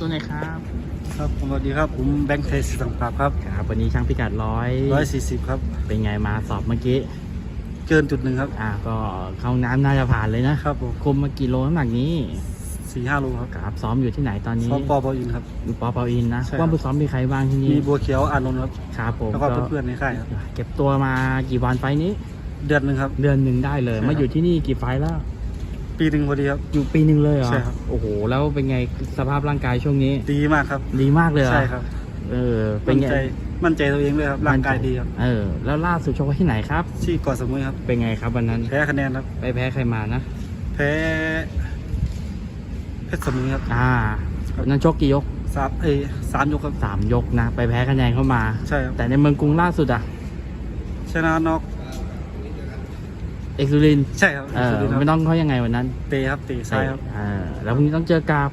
ตัวไหนครับ ครับผมสวัสดีครับ ผมแบงค์ไทยสังปราบครับครับวันนี้ช่างพิกัดร้อยร้อยสี่สิบครับ เป็นไงมาสอบเมื่อกี้ เกินจุดหนึ่งครับ อ่า ก็เข้าน้ำน่าจะผ่านเลยนะครับผมคุมมากี่โลน้ำหนักนี้สี่ห้าโลครับครับซ้อมอยู่ที่ไหนตอนนี้ซ้อมปอปออินครับอยู่ปอเปาอินนะใช่ครับว่างผู้ซ้อมมีใครบ้างที่นี่ มีบัวเขียวอานนท์ครับครับผมแล้วก็เพื่อนๆในค่ายครับเก็บตัวมากี่วันไฟล์นี้ เดือนหนึ่งครับ เดือนหนึ่งได้เลยใช่ครับมาอยู่ที่นี่กี่ไฟล์แล้ว ปีหนึ่งพอดีครับ อยู่ปีหนึ่งเลยเหรอใช่ครับ โอ้โห แล้วเป็นไงสภาพร่างกายช่วงนี้ ดีมากครับ ดีมากเลยเหรอใช่ครับ เออ เป็นมั่นไงใจมั่นใจตัวเองด้วยครับร่างกายดีครับเออ แล้วล่าสุดชกไว้ที่ไหนครับ ที่เกาะสมุยครับ เป็นไงครับวันนั้น แพ้คะแนนครับ ไปแพ้ใครมานะ แพ้เพชรสมุยครับอ่าวันนั้นชกกี่ยกสามเอยสามยกครับ สามยกนะ ไปแพ้คะแนนเข้ามา ใช่ครับ แต่ในเมืองกรุงล่าสุดอะชนะน็อก เอกซูลินทร์ใช่ครับเออสุรินทร์ครับไม่ต้องเขายังไงวันนั้นเตะครับเตะซ้ายครับเออแล้วพรุ่งนี้ต้องเจอกับ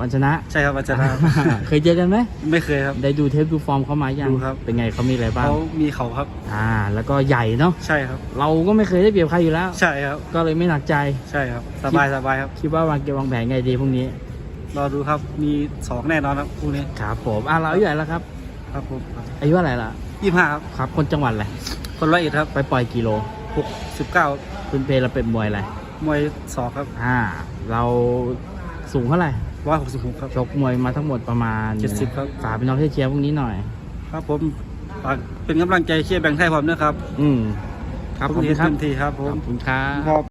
วันชนะ ใช่ครับอาจารย์ครับเคยเจอกันไหมไม่เคยครับ ได้ดูเทปดูฟอร์มเขามายังดูครับ เป็นไงเขามีอะไรบ้างเขามีเขาครับ อ่า แล้วก็ใหญ่เนาะ ใช่ครับ เราก็ไม่เคยได้เปรียบใครอยู่แล้ว ใช่ครับ ก็เลยไม่หนักใจ ใช่ครับ สบายสบายครับ คิดว่าวางเกมวางแผนไงดีพรุ่งนี้ รอดูครับ มีสองแน่นอนครับพรุ่งนี้ ครับผม อะเราอายุเท่าไหร่แล้วครับ ครับผม อายุเท่าไหร่ละยี่ห้าครับ ครับ คนจังหวัดอะไร คนร้อยเอ็ดครับ ไปปล่อยกิโล หกสิบเก้าเป็นเพลเราเป็นมวยอะไรมวยสองครับอ่า เราสูงเท่าไหร่ร้อยหกสิบหกครับ ชกมวยมาทั้งหมดประมาณ70ครับ ฝากพี่น้องเชียร์พวกนี้หน่อย ครับผมฝากเป็นกำลังใจเชียร์แบงค์ไทยผมด้วยครับ อืมครับพขรุ่อบงคุนี้ณครับเต็มที่ครับผขมอบคุณครับครับ